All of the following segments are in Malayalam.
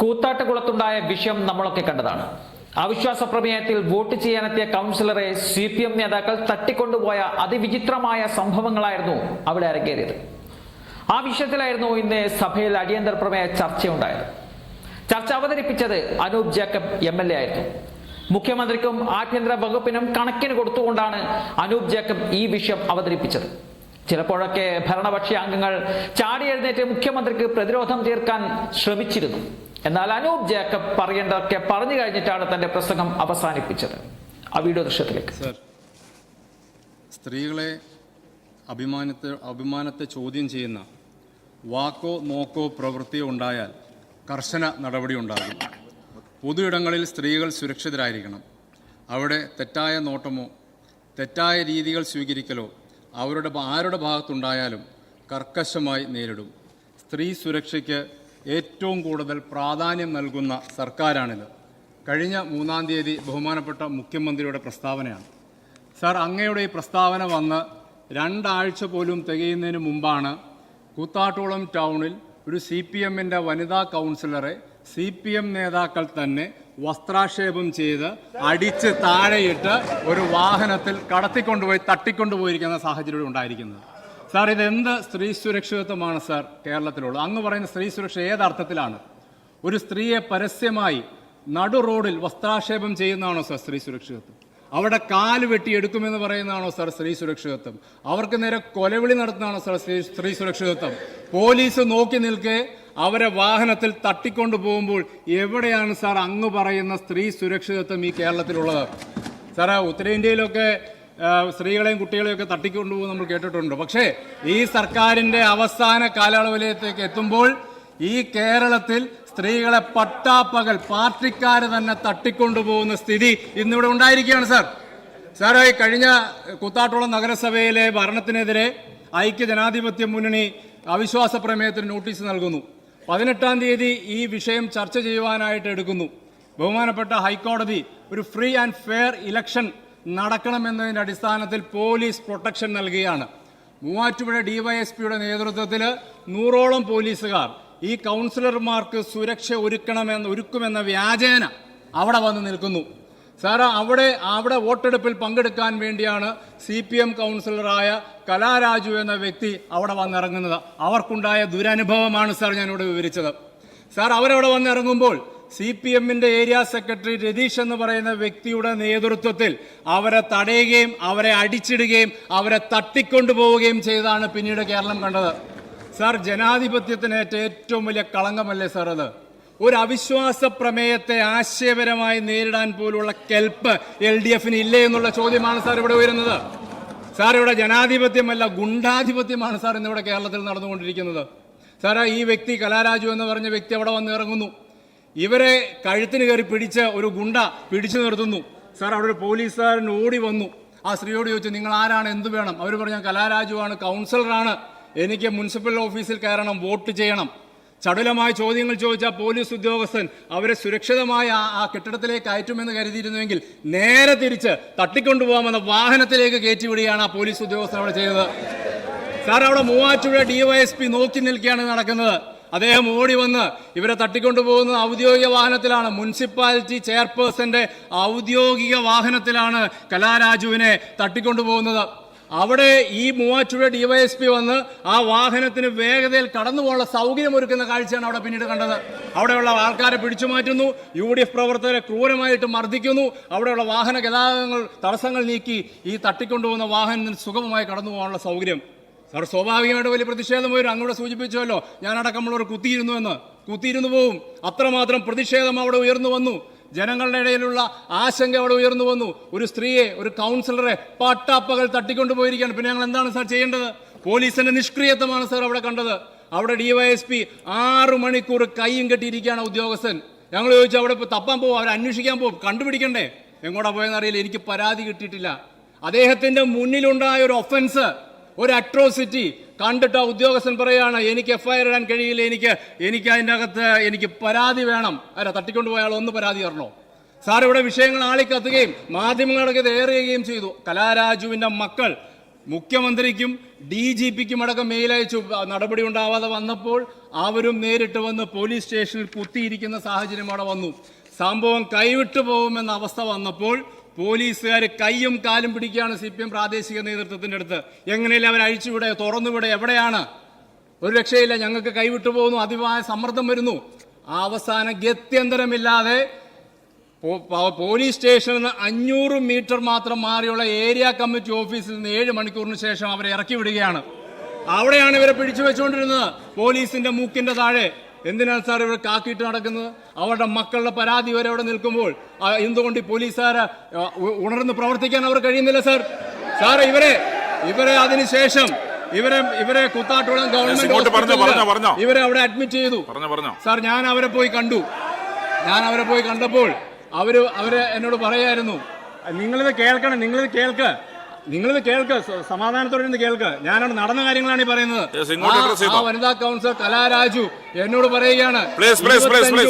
കൂത്താട്ടുകുളത്തുണ്ടായ വിഷയം നമ്മളൊക്കെ കണ്ടതാണ്. അവിശ്വാസ പ്രമേയത്തിൽ വോട്ട് ചെയ്യാനെത്തിയ കൗൺസിലറെ സി പി എം നേതാക്കൾ തട്ടിക്കൊണ്ടുപോയ അതിവിചിത്രമായ സംഭവങ്ങളായിരുന്നു അവിടെ അരങ്ങേറിയത്. ആ വിഷയത്തിലായിരുന്നു ഇന്ന് സഭയിൽ അടിയന്തര പ്രമേയ ചർച്ചയുണ്ടായത്. ചർച്ച അവതരിപ്പിച്ചത് Anoop Jacob M L A ആയിരുന്നു. മുഖ്യമന്ത്രിക്കും ആഭ്യന്തര വകുപ്പിനും കണക്കിന് കൊടുത്തുകൊണ്ടാണ് അനൂപ് ജേക്കബ് ഈ വിഷയം അവതരിപ്പിച്ചത്. ചിലപ്പോഴൊക്കെ ഭരണപക്ഷി അംഗങ്ങൾ ചാടി എഴുന്നേറ്റ് മുഖ്യമന്ത്രിക്ക് പ്രതിരോധം തീർക്കാൻ ശ്രമിച്ചിരുന്നു. എന്നാൽ അനൂപ് ജേക്കബ് പറയേണ്ടതൊക്കെ പറഞ്ഞു കഴിഞ്ഞിട്ടാണ് തന്റെ പ്രസംഗം അവസാനിപ്പിച്ചത്. ആ വീഡിയോ ദൃശ്യത്തിലേക്ക്. സ്ത്രീകളെ അഭിമാനത്തെ അഭിമാനത്തെ ചോദ്യം ചെയ്യുന്ന വാക്കോ നോക്കോ പ്രവൃത്തിയോ ഉണ്ടായാൽ കർശന നടപടി ഉണ്ടാകും. പൊതു ഇടങ്ങളിൽ സ്ത്രീകൾ സുരക്ഷിതരായിരിക്കണം. അവിടെ തെറ്റായ നോട്ടമോ തെറ്റായ രീതികൾ സ്വീകരിക്കലോ അവരുടെ ആരുടെ ഭാഗത്തുണ്ടായാലും കർക്കശമായി നേരിടും. സ്ത്രീ സുരക്ഷയ്ക്ക് ഏറ്റവും കൂടുതൽ പ്രാധാന്യം നൽകുന്ന സർക്കാരാണിത്. കഴിഞ്ഞ മൂന്നാം തീയതി ബഹുമാനപ്പെട്ട മുഖ്യമന്ത്രിയുടെ പ്രസ്താവനയാണ്. സാർ അങ്ങയുടെ ഈ പ്രസ്താവന വന്ന് രണ്ടാഴ്ച പോലും തികയുന്നതിന് മുമ്പാണ് കൂത്താട്ടോളം ടൗണിൽ ഒരു സി പി എമ്മിന്റെ വനിതാ കൗൺസിലറെ സി പി എം നേതാക്കൾ തന്നെ വസ്ത്രാക്ഷേപം ചെയ്ത് അടിച്ച് താഴെയിട്ട് ഒരു വാഹനത്തിൽ കടത്തിക്കൊണ്ടുപോയി തട്ടിക്കൊണ്ടുപോയിരിക്കുന്ന സാഹചര്യം ഉണ്ടായിരിക്കുന്നത്. സാർ ഇത് എന്ത് സ്ത്രീ സുരക്ഷിതത്വമാണ് സാർ കേരളത്തിലുള്ളത്? അങ്ങ് പറയുന്ന സ്ത്രീ സുരക്ഷ ഏതർത്ഥത്തിലാണ് ഒരു സ്ത്രീയെ പരസ്യമായി നടു റോഡിൽ വസ്ത്രാക്ഷേപം ചെയ്യുന്നതാണോ സാർ സ്ത്രീ സുരക്ഷിതത്വം? അവിടെ കാൽ വെട്ടിയെടുക്കുമെന്ന് പറയുന്നതാണോ സാർ സ്ത്രീ സുരക്ഷിതത്വം? അവർക്ക് നേരെ കൊലവിളി നടത്തുന്നതാണോ സാർ സ്ത്രീ സ്ത്രീ സുരക്ഷിതത്വം? പോലീസ് നോക്കി നിൽക്കെ അവരെ വാഹനത്തിൽ തട്ടിക്കൊണ്ടു പോകുമ്പോൾ എവിടെയാണ് സാർ അങ്ങ് പറയുന്ന സ്ത്രീ സുരക്ഷിതത്വം ഈ കേരളത്തിലുള്ളത്? സാറേ ഉത്തരേന്ത്യയിലൊക്കെ സ്ത്രീകളെയും കുട്ടികളെയും ഒക്കെ തട്ടിക്കൊണ്ടുപോകും നമ്മൾ കേട്ടിട്ടുണ്ട്. പക്ഷേ ഈ സർക്കാരിന്റെ അവസാന കാലയളവിലേക്ക് എത്തുമ്പോൾ ഈ കേരളത്തിൽ സ്ത്രീകളെ പട്ടാപ്പകൽ പാർട്ടിക്കാർ തന്നെ തട്ടിക്കൊണ്ടുപോകുന്ന സ്ഥിതി ഇന്നിവിടെ ഉണ്ടായിരിക്കുകയാണ് സാർ. സാറേ കഴിഞ്ഞ കുത്താട്ടുള്ള നഗരസഭയിലെ ഭരണത്തിനെതിരെ ഐക്യ ജനാധിപത്യ മുന്നണി അവിശ്വാസ പ്രമേയത്തിന് നോട്ടീസ് നൽകുന്നു. പതിനെട്ടാം തീയതി ഈ വിഷയം ചർച്ച ചെയ്യുവാനായിട്ട് എടുക്കുന്നു. ബഹുമാനപ്പെട്ട ഹൈക്കോടതി ഒരു ഫ്രീ ആൻഡ് ഫെയർ ഇലക്ഷൻ നടക്കണമെന്നതിന്റെ അടിസ്ഥാനത്തിൽ പോലീസ് പ്രൊട്ടക്ഷൻ നൽകുകയാണ്. മൂവാറ്റുപുഴ ഡിവൈഎസ്പിയുടെ നേതൃത്വത്തിൽ നൂറോളം പോലീസുകാർ ഈ കൗൺസിലർമാർക്ക് സുരക്ഷ ഒരുക്കണമെന്ന് ഒരുക്കുമെന്ന വ്യാജേന അവിടെ വന്ന് നിൽക്കുന്നു. സാറ അവിടെ അവിടെ വോട്ടെടുപ്പിൽ പങ്കെടുക്കാൻ വേണ്ടിയാണ് സി പി എം കൗൺസിലറായ കലാരാജു എന്ന വ്യക്തി അവിടെ വന്നിറങ്ങുന്നത്. അവർക്കുണ്ടായ ദുരനുഭവമാണ് സാർ ഞാനിവിടെ വിവരിച്ചത്. സാർ അവരവിടെ വന്നിറങ്ങുമ്പോൾ സി പി എമ്മിന്റെ ഏരിയ സെക്രട്ടറി രതീഷ് എന്ന് പറയുന്ന വ്യക്തിയുടെ നേതൃത്വത്തിൽ അവരെ തടയുകയും അവരെ അടിച്ചിടുകയും അവരെ തട്ടിക്കൊണ്ടുപോവുകയും ചെയ്താണ് പിന്നീട് കേരളം കണ്ടത്. സാർ ജനാധിപത്യത്തിനേറ്റ ഏറ്റവും വലിയ കളങ്കമല്ലേ സാർ അത്? ഒരു അവിശ്വാസ പ്രമേയത്തെ ആശയപരമായി നേരിടാൻ പോലുള്ള കെൽപ്പ് എൽ ഡി എഫിന് ഇല്ലേ എന്നുള്ള ചോദ്യമാണ് സാർ ഇവിടെ ഉയരുന്നത്. സാർ ഇവിടെ ജനാധിപത്യമല്ല ഗുണ്ടാധിപത്യമാണ് സാർ ഇന്നിവിടെ കേരളത്തിൽ നടന്നുകൊണ്ടിരിക്കുന്നത്. സാറേ ഈ വ്യക്തി കലാരാജു എന്ന് പറഞ്ഞ വ്യക്തി അവിടെ വന്ന് ഇറങ്ങുന്നു. ഇവരെ കഴുത്തിന് കയറി പിടിച്ച ഒരു ഗുണ്ട പിടിച്ചു നിർത്തുന്നു. സാർ അവിടെ ഒരു പോലീസുകാരൻ ഓടി വന്നു. ആ സ്ത്രീയോട് ചോദിച്ചു നിങ്ങൾ ആരാണ്? എന്ത് വേണം? അവർ പറഞ്ഞു കലാരാജുവാണ് കൗൺസിലറാണ്. എനിക്ക് മുനിസിപ്പൽ ഓഫീസിൽ കയറണം വോട്ട് ചെയ്യണം. ചടുലമായ ചോദ്യങ്ങൾ ചോദിച്ച പോലീസ് ഉദ്യോഗസ്ഥൻ അവരെ സുരക്ഷിതമായി ആ കെട്ടിടത്തിലേക്ക് അയറ്റുമെന്ന് കരുതിയിരുന്നുവെങ്കിൽ നേരെ തിരിച്ച് തട്ടിക്കൊണ്ടുപോകാമെന്ന വാഹനത്തിലേക്ക് കയറ്റിവിടുകയാണ് ആ പോലീസ് ഉദ്യോഗസ്ഥൻ അവിടെ ചെയ്തത്. സാർ അവിടെ മൂവാറ്റുപുഴ ഡിവൈഎസ്പി നോക്കി നിൽക്കുകയാണ് നടക്കുന്നത്. അദ്ദേഹം ഓടി വന്ന് ഇവരെ തട്ടിക്കൊണ്ടുപോകുന്ന ഔദ്യോഗിക വാഹനത്തിലാണ്. മുനിസിപ്പാലിറ്റി ചെയർപേഴ്സന്റെ ഔദ്യോഗിക വാഹനത്തിലാണ് കലാരാജുവിനെ തട്ടിക്കൊണ്ടുപോകുന്നത് അവിടെ ഈ മൂവാറ്റുപുഴ ഡിവൈഎസ്പി വന്ന് ആ വാഹനത്തിന് വേഗതയിൽ കടന്നു പോകാനുള്ള സൗകര്യം ഒരുക്കുന്ന കാഴ്ചയാണ് അവിടെ പിന്നീട് കണ്ടത്. അവിടെയുള്ള ആൾക്കാരെ പിടിച്ചു മാറ്റുന്നു. യു ഡി എഫ് പ്രവർത്തകരെ ക്രൂരമായിട്ട് മർദ്ദിക്കുന്നു. അവിടെയുള്ള വാഹന ഗതാഗതങ്ങൾ തടസ്സങ്ങൾ നീക്കി ഈ തട്ടിക്കൊണ്ടുപോകുന്ന വാഹനത്തിന് സുഗമമായി കടന്നു പോകാനുള്ള സൗകര്യം സാർ സ്വാഭാവികമായിട്ട് വലിയ പ്രതിഷേധം വരും. അങ്ങോട്ട് സൂചിപ്പിച്ചല്ലോ ഞാനടക്കമുള്ളവർ കുത്തിയിരുന്നു എന്ന്. കുത്തിയിരുന്നു പോവും. അത്രമാത്രം പ്രതിഷേധം അവിടെ ഉയർന്നു വന്നു. ജനങ്ങളുടെ ഇടയിലുള്ള ആശങ്ക അവിടെ ഉയർന്നു വന്നു. ഒരു സ്ത്രീയെ ഒരു കൗൺസിലറെ പട്ടാപ്പകൽ തട്ടിക്കൊണ്ടുപോയിരിക്കുകയാണ്. പിന്നെ ഞങ്ങൾ എന്താണ് സാർ ചെയ്യേണ്ടത്? പോലീസിന്റെ നിഷ്ക്രിയത്വമാണ് സാർ അവിടെ കണ്ടത്. അവിടെ ഡിവൈഎസ്പി ആറു മണിക്കൂർ കൈയും കെട്ടിയിരിക്കുകയാണ് ഉദ്യോഗസ്ഥൻ. ഞങ്ങൾ ചോദിച്ചു അവിടെ ഇപ്പോൾ തപ്പാൻ പോകും അവരെ അന്വേഷിക്കാൻ പോകും കണ്ടുപിടിക്കണ്ടേ? എങ്ങോട്ടാ പോയെന്നറിയില്ല എനിക്ക് പരാതി കിട്ടിയിട്ടില്ല. അദ്ദേഹത്തിന്റെ മുന്നിലുണ്ടായ ഒരു ഒഫൻസ് ഒരു അട്രോസിറ്റി കണ്ടിട്ട് ആ ഉദ്യോഗസ്ഥൻ പറയുകയാണ് എനിക്ക് എഫ്ഐആർ ഇടാൻ കഴിയില്ല എനിക്ക് എനിക്ക് അതിന്റെ അകത്ത് എനിക്ക് പരാതി വേണം. അല്ല തട്ടിക്കൊണ്ട് പോയാൽ ഒന്ന് പരാതി തരണോ? സാർ ഇവിടെ വിഷയങ്ങൾ ആളിക്കത്തുകയും മാധ്യമങ്ങളടക്കം ഇത് ഏറുകയും ചെയ്തു. കലാരാജുവിന്റെ മക്കൾ മുഖ്യമന്ത്രിക്കും ഡി ജി പിക്കും അടക്കം മെയിലയച്ചു നടപടി ഉണ്ടാവാതെ വന്നപ്പോൾ അവരും നേരിട്ട് വന്ന് പോലീസ് സ്റ്റേഷനിൽ കുത്തിയിരിക്കുന്ന സാഹചര്യം അവിടെ വന്നു. സംഭവം കൈവിട്ടു പോകുമെന്ന അവസ്ഥ വന്നപ്പോൾ പോലീസുകാർ കൈയും കാലും പിടിക്കുകയാണ് സി പി എം പ്രാദേശിക നേതൃത്വത്തിന്റെ അടുത്ത്. എങ്ങനെയല്ലേ അവർ അഴിച്ചുവിടെ തുറന്നുവിടെ എവിടെയാണ്? ഒരു രക്ഷയില്ല ഞങ്ങൾക്ക് കൈവിട്ടു പോകുന്നു അതിവായ സമ്മർദ്ദം വരുന്നു. അവസാന ഗത്യന്തരമില്ലാതെ പോലീസ് സ്റ്റേഷനിൽ നിന്ന് അഞ്ഞൂറ് മീറ്റർ മാത്രം മാറിയുള്ള ഏരിയ കമ്മിറ്റി ഓഫീസിൽ നിന്ന് ഏഴ് മണിക്കൂറിന് ശേഷം അവരെ ഇറക്കി വിടുകയാണ്. അവിടെയാണ് ഇവരെ പിടിച്ചു വെച്ചുകൊണ്ടിരുന്നത്. പോലീസിന്റെ മൂക്കിന്റെ താഴെ. എന്തിനാണ് സാർ ഇവർ കാക്കിയിട്ട് നടക്കുന്നത്? അവരുടെ മക്കളുടെ പരാതി വരെ അവിടെ നിൽക്കുമ്പോൾ എന്തുകൊണ്ട് ഈ പോലീസുകാരെ ഉണർന്ന് പ്രവർത്തിക്കാൻ അവർ കഴിയുന്നില്ല സാർ? സാർ ഇവരെ ഇവരെ അതിനുശേഷം ഇവരെ ഇവരെ കുത്താട്ടുകുളം ഗവൺമെന്റ് ഇങ്ങോട്ട് പറഞ്ഞോ, പറഞ്ഞോ, ഹോസ്പിറ്റലിൽ പറഞ്ഞോ. ഇവരെ അവിടെ അഡ്മിറ്റ് ചെയ്തു. പറഞ്ഞോ പറഞ്ഞോ. സാർ ഞാൻ അവരെ പോയി കണ്ടു. ഞാൻ അവരെ പോയി കണ്ടപ്പോൾ അവർ അവർ എന്നോട് പറയായിരുന്നു നിങ്ങളിത് കേൾക്കണം നിങ്ങളിത് കേൾക്ക്. നിങ്ങളിത് കേൾക്ക് സമാധാനത്തോടെ ഇരുന്ന് കേൾക്ക്. ഞാനവിടെ നടന്ന കാര്യങ്ങളാണ് ഈ പറയുന്നത്. ആ- വനിതാ കൗൺസിലർ കലാരാജു എന്നോട് പറയുകയാണ്.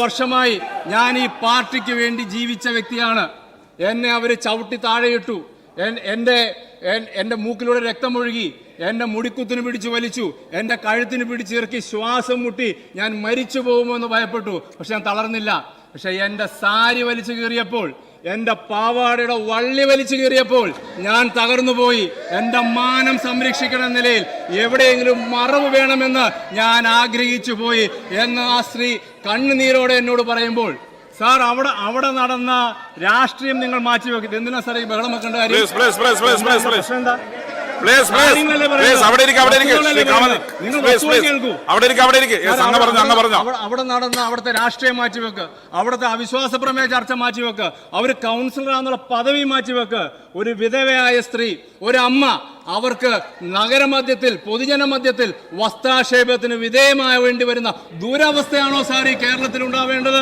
വർഷമായി ഞാൻ ഈ പാർട്ടിക്ക് വേണ്ടി ജീവിച്ച വ്യക്തിയാണ്. എന്നെ അവർ ചവിട്ടി താഴെയിട്ടു. എന്റെ എന്റെ മൂക്കിലൂടെ രക്തമൊഴുകി എന്റെ മുടിക്കുത്തിന് പിടിച്ചു വലിച്ചു എന്റെ കഴുത്തിന് പിടിച്ചിറക്കി ശ്വാസം മുട്ടി ഞാൻ മരിച്ചു പോകുമെന്ന് ഭയപ്പെട്ടു. പക്ഷെ ഞാൻ തളർന്നില്ല. പക്ഷെ എന്റെ സാരി വലിച്ചു കീറിയപ്പോൾ എന്റെ പാവാടയുടെ വള്ളി വലിച്ചു കീറിയപ്പോൾ ഞാൻ തകർന്നു പോയി. എന്റെ മാനം സംരക്ഷിക്കണം നിലയിൽ എവിടെയെങ്കിലും മറവ് വേണമെന്ന് ഞാൻ ആഗ്രഹിച്ചു പോയി എന്ന് ആ സ്ത്രീ കണ്ണുനീരോടെ എന്നോട് പറയുമ്പോൾ സാർ അവിടെ അവിടെ നടന്ന രാഷ്ട്രീയം നിങ്ങൾ മാറ്റി വെക്കുന്നത് എന്തിനാ സാർ ഈ ബഹളം വെക്കേണ്ട കാര്യം പ്രശ്നം എന്താ? പ്ലീസ് പ്ലീസ് പ്ലീസ് അവിടെ ഇരിക്കുക അവിടെ പ്ലീസ് പ്ലീസ് കേൾക്കൂ. അവിടെ ഇരിക്കുക അവിടെ ഇരിക്കുക യെസ് അങ്ങ് പറഞ്ഞു അങ്ങ് പറഞ്ഞു? അവിടെ- നടന്ന അവിടുത്തെ രാഷ്ട്രീയം മാറ്റിവെക്ക്. അവിടുത്തെ അവിശ്വാസ പ്രമേയ ചർച്ച മാറ്റിവെക്ക്. അവർ കൗൺസിലറാന്നുള്ള പദവി മാറ്റിവെക്ക്. ഒരു വിധവയായ സ്ത്രീ ഒരു അമ്മ അവർക്ക് നഗരമധ്യത്തിൽ പൊതുജന മധ്യത്തിൽ വസ്ത്രാക്ഷേപത്തിന് വിധേയമായ വേണ്ടി വരുന്ന ദുരവസ്ഥയാണോ സാർ ഈ കേരളത്തിൽ ഉണ്ടാവേണ്ടത്?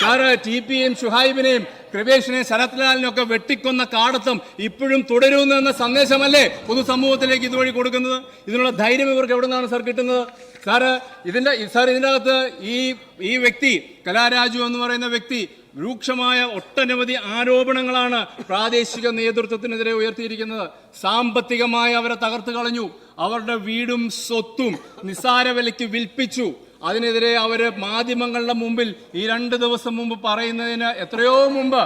സാറ് ടി പിയും ഷുഹൈബിനെയും കൃപേഷിനെയും ശരത്ലാലിനെയും ഒക്കെ വെട്ടിക്കൊന്ന കാടത്തം ഇപ്പോഴും തുടരുന്നു എന്ന സന്ദേശമല്ലേ പൊതുസമൂഹത്തിലേക്ക് ഇതുവഴി കൊടുക്കുന്നത്? ഇതിനുള്ള ധൈര്യം ഇവർക്ക് എവിടെ നിന്നാണ് സാർ കിട്ടുന്നത്? സാറ് ഇതിന്റെ സാർ ഇതിന്റെ അകത്ത് ഈ ഈ വ്യക്തി കലാരാജു എന്ന് പറയുന്ന വ്യക്തി രൂക്ഷമായ ഒട്ടനവധി ആരോപണങ്ങളാണ് പ്രാദേശിക നേതൃത്വത്തിനെതിരെ ഉയർത്തിയിരിക്കുന്നത്. സാമ്പത്തികമായി അവരെ തകർത്ത് കളഞ്ഞു. അവരുടെ വീടും സ്വത്തും നിസ്സാര വിലയ്ക്ക് വിൽപ്പിച്ചു. അതിനെതിരെ അവർ മാധ്യമങ്ങളുടെ മുമ്പിൽ ഈ രണ്ട് ദിവസം മുമ്പ് പറയുന്നതിന് എത്രയോ മുമ്പ്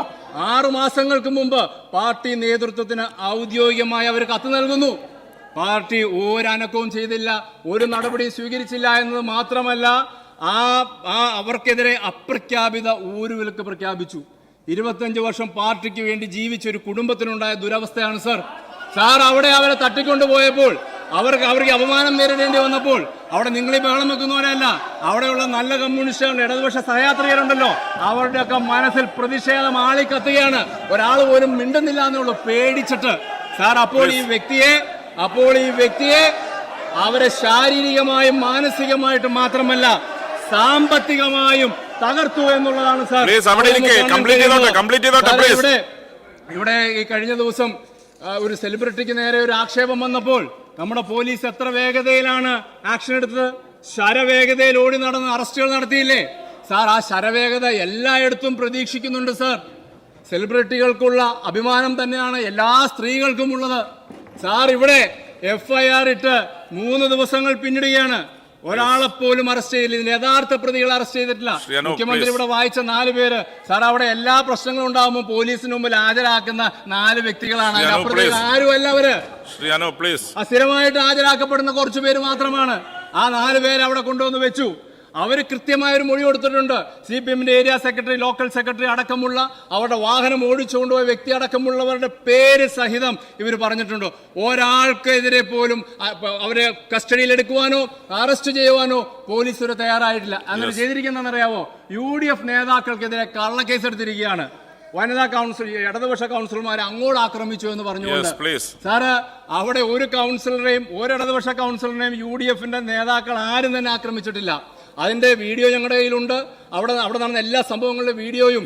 ആറു മാസങ്ങൾക്ക് മുമ്പ് പാർട്ടി നേതൃത്വത്തിന് ഔദ്യോഗികമായി അവർ കത്ത് നൽകുന്നു. പാർട്ടി ഒരനക്കവും ചെയ്തില്ല ഒരു നടപടി സ്വീകരിച്ചില്ല എന്നത് മാത്രമല്ല ആ ആ അവർക്കെതിരെ അപ്രഖ്യാപിത ഊരുവിലക്ക് പ്രഖ്യാപിച്ചു. ഇരുപത്തഞ്ച് വർഷം പാർട്ടിക്ക് വേണ്ടി ജീവിച്ച ഒരു കുടുംബത്തിനുണ്ടായ ദുരവസ്ഥയാണ് സർ. സാർ അവിടെ അവരെ തട്ടിക്കൊണ്ടു പോയപ്പോൾ അവർക്ക് അവർക്ക് അപമാനം നേരിടേണ്ടി വന്നപ്പോൾ അവിടെ നിങ്ങളെ ബഹളം വെക്കുന്നവരല്ല. അവിടെയുള്ള നല്ല കമ്മ്യൂണിസ്റ്റുകൾ ഇടതുപക്ഷ സഹയാത്രികരുണ്ടല്ലോ. അവരുടെയൊക്കെ മനസ്സിൽ പ്രതിഷേധം ആളിക്കത്തുകയാണ്. ഒരാൾ പോലും മിണ്ടുന്നില്ല എന്നുള്ളൂ പേടിച്ചിട്ട്. സാർ അപ്പോൾ ഈ വ്യക്തിയെ അപ്പോൾ ഈ വ്യക്തിയെ അവരെ ശാരീരികമായും മാനസികമായിട്ടും മാത്രമല്ല സാമ്പത്തികമായും തകർത്തു എന്നുള്ളതാണ് സാർ. ഇവിടെ ഈ കഴിഞ്ഞ ദിവസം ഒരു സെലിബ്രിറ്റിക്ക് നേരെ ഒരു ആക്ഷേപം വന്നപ്പോൾ നമ്മുടെ പോലീസ് എത്ര വേഗതയിലാണ് ആക്ഷൻ എടുത്തത്? ശരവേഗതയിൽ ഓടി നടന്ന് അറസ്റ്റുകൾ നടത്തിയില്ലേ? സാർ ആ ശരവേഗത എല്ലായിടത്തും പ്രതീക്ഷിക്കുന്നുണ്ട് സാർ. സെലിബ്രിറ്റികൾക്കുള്ള അഭിമാനം തന്നെയാണ് എല്ലാ സ്ത്രീകൾക്കും ഉള്ളത്. സാർ ഇവിടെ എഫ് ഐ ആർ ഇട്ട് മൂന്ന് ദിവസങ്ങൾ പിന്നിടുകയാണ്. ഒരാളെ പോലും അറസ്റ്റ് ചെയ്തില്ല. യഥാർത്ഥ പ്രതികൾ അറസ്റ്റ് ചെയ്തിട്ടില്ല. മുഖ്യമന്ത്രി ഇവിടെ വായിച്ച നാല് പേര്. സാർ അവിടെ എല്ലാ പ്രശ്നങ്ങളും ഉണ്ടാകുമ്പോൾ പോലീസിന് മുമ്പിൽ ഹാജരാക്കുന്ന നാല് വ്യക്തികളാണ്. ആരുമല്ല അവർ. സ്ഥിരമായിട്ട് ഹാജരാക്കപ്പെടുന്ന കുറച്ചു പേര് മാത്രമാണ്. ആ നാല് പേര് അവിടെ കൊണ്ടുവന്ന് വെച്ചു. അവർ കൃത്യമായ ഒരു മൊഴി കൊടുത്തിട്ടുണ്ട്. സി പി എമ്മിന്റെ ഏരിയ സെക്രട്ടറി ലോക്കൽ സെക്രട്ടറി അടക്കമുള്ള അവരുടെ വാഹനം ഓടിച്ചുകൊണ്ടുപോയ വ്യക്തി അടക്കമുള്ളവരുടെ പേര് സഹിതം ഇവർ പറഞ്ഞിട്ടുണ്ട്. ഒരാൾക്കെതിരെ പോലും അവരെ കസ്റ്റഡിയിൽ എടുക്കുവാനോ അറസ്റ്റ് ചെയ്യുവാനോ പോലീസ് ഒരു തയ്യാറായിട്ടില്ല. അങ്ങനെ ചെയ്തിരിക്കുന്നതെന്നറിയാവോ? യു ഡി എഫ് നേതാക്കൾക്കെതിരെ കള്ളക്കേസ് എടുത്തിരിക്കുകയാണ് വനിതാ കൗൺസിൽ ഇടതുപക്ഷ കൗൺസിലർമാരെ അങ്ങോട്ട് ആക്രമിച്ചു എന്ന് പറഞ്ഞുകൊണ്ട്. സാറ് അവിടെ ഒരു കൗൺസിലറെയും ഒരു ഇടതുപക്ഷ കൗൺസിലറിനെയും യു ഡി എഫിന്റെ നേതാക്കൾ ആരും തന്നെ ആക്രമിച്ചിട്ടില്ല. അതിന്റെ വീഡിയോ ഞങ്ങളുടെ കയ്യിലുണ്ട്. അവിടെ അവിടെ നടന്ന എല്ലാ സംഭവങ്ങളുടെ വീഡിയോയും.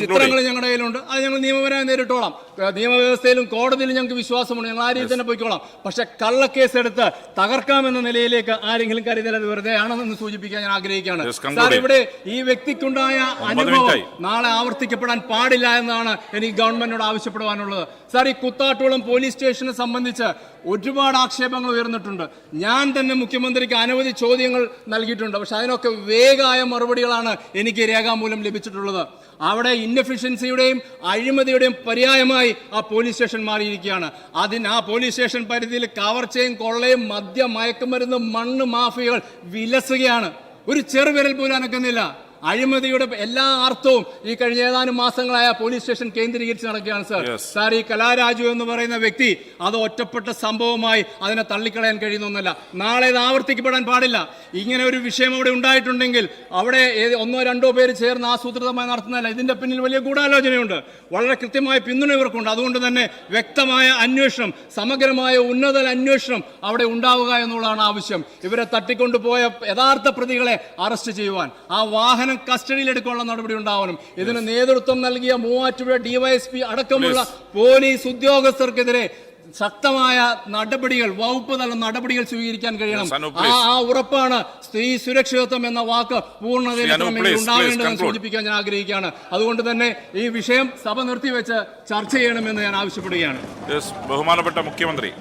ചിത്രങ്ങളും ഞങ്ങളുടെ കയ്യിലുണ്ട്. അത് ഞങ്ങൾ നിയമപരമായി നേരിട്ടോളാം. നിയമവ്യവസ്ഥയിലും കോടതിയിലും ഞങ്ങൾക്ക് വിശ്വാസമുണ്ട്. ഞങ്ങൾ ആ രീതിയിൽ തന്നെ പോയിക്കോളാം. പക്ഷെ കള്ളക്കേസ് എടുത്ത് തകർക്കാമെന്ന നിലയിലേക്ക് ആരെങ്കിലും കരുതലത് വെറുതെ ആണെന്ന് സൂചിപ്പിക്കാൻ ഞാൻ ആഗ്രഹിക്കുകയാണ്. സാർ ഇവിടെ ഈ വ്യക്തിക്കുണ്ടായ അനുഭവം നാളെ ആവർത്തിക്കപ്പെടാൻ പാടില്ല എന്നാണ് എനിക്ക് ഗവൺമെന്റിനോട് ആവശ്യപ്പെടുവാനുള്ളത്. സാർ ഈ കുത്താട്ടുകുളം പോലീസ് സ്റ്റേഷനെ സംബന്ധിച്ച് ഒരുപാട് ആക്ഷേപങ്ങൾ ഉയർന്നിട്ടുണ്ട്. ഞാൻ തന്നെ മുഖ്യമന്ത്രിക്ക് അനവധി ചോദ്യങ്ങൾ നൽകിയിട്ടുണ്ട്. പക്ഷെ അതിനൊക്കെ വേഗമായ മറുപടികളാണ് എനിക്ക് രേഖാമൂലം ലഭിച്ചിട്ടുള്ളത്. അവിടെ ഇന്നഫിഷ്യൻസിയുടെയും അഴിമതിയുടെയും പര്യായമായി ആ പോലീസ് സ്റ്റേഷൻ മാറിയിരിക്കുകയാണ്. അതിന് ആ പോലീസ് സ്റ്റേഷൻ പരിധിയിൽ കവർച്ചയും കൊള്ളയും മദ്യ മയക്കുമരുന്ന് മണ്ണ് മാഫിയകൾ വിലസുകയാണ്. ഒരു ചെറുവിരൽ പോലും അനക്കുന്നില്ല. അഴിമതിയുടെ എല്ലാ അർത്ഥവും ഈ കഴിഞ്ഞ ഏതാനും മാസങ്ങളായ പോലീസ് സ്റ്റേഷൻ കേന്ദ്രീകരിച്ച് നടക്കുകയാണ് സാർ. സാർ ഈ കലാരാജു എന്ന് പറയുന്ന വ്യക്തി അത് ഒറ്റപ്പെട്ട സംഭവമായി അതിനെ തള്ളിക്കളയാൻ കഴിയുന്നൊന്നല്ല. നാളെ ഇത് ആവർത്തിക്കപ്പെടാൻ പാടില്ല. ഇങ്ങനെ ഒരു വിഷയം അവിടെ ഉണ്ടായിട്ടുണ്ടെങ്കിൽ അവിടെ ഒന്നോ രണ്ടോ പേര് ചേർന്ന് ആസൂത്രിതമായി നടത്തുന്നതല്ല. ഇതിന്റെ പിന്നിൽ വലിയ ഗൂഢാലോചനയുണ്ട്. വളരെ കൃത്യമായ പിന്തുണ ഇവർക്കുണ്ട്. അതുകൊണ്ട് തന്നെ വ്യക്തമായ അന്വേഷണം സമഗ്രമായ ഉന്നത അന്വേഷണം അവിടെ ഉണ്ടാവുക എന്നുള്ളതാണ് ആവശ്യം. ഇവരെ തട്ടിക്കൊണ്ടുപോയ യഥാർത്ഥ പ്രതികളെ അറസ്റ്റ് ചെയ്യുവാൻ. ആ വാഹനം കസ്റ്റഡിയിൽ എടുക്കാനുള്ള നടപടി ഉണ്ടാവണം. ഇതിന് നേതൃത്വം നൽകിയ മൂവാറ്റുപുഴ ഡിവൈഎസ്പി അടക്കമുള്ള പോലീസ് ഉദ്യോഗസ്ഥർക്കെതിരെ ശക്തമായ നടപടികൾ വകുപ്പ് തല നടപടികൾ സ്വീകരിക്കാൻ കഴിയണം. ആ ഉറപ്പാണ് സ്ത്രീ സുരക്ഷിതത്വം എന്ന വാക്ക് പൂർണതയിൽ ഉണ്ടാവേണ്ടതെന്ന് സൂചിപ്പിക്കാൻ ഞാൻ ആഗ്രഹിക്കുകയാണ്. അതുകൊണ്ട് തന്നെ ഈ വിഷയം സഭ നിർത്തിവെച്ച് ചർച്ച ചെയ്യണമെന്ന് ഞാൻ ആവശ്യപ്പെടുകയാണ്. ബഹുമാനപ്പെട്ട മുഖ്യമന്ത്രി.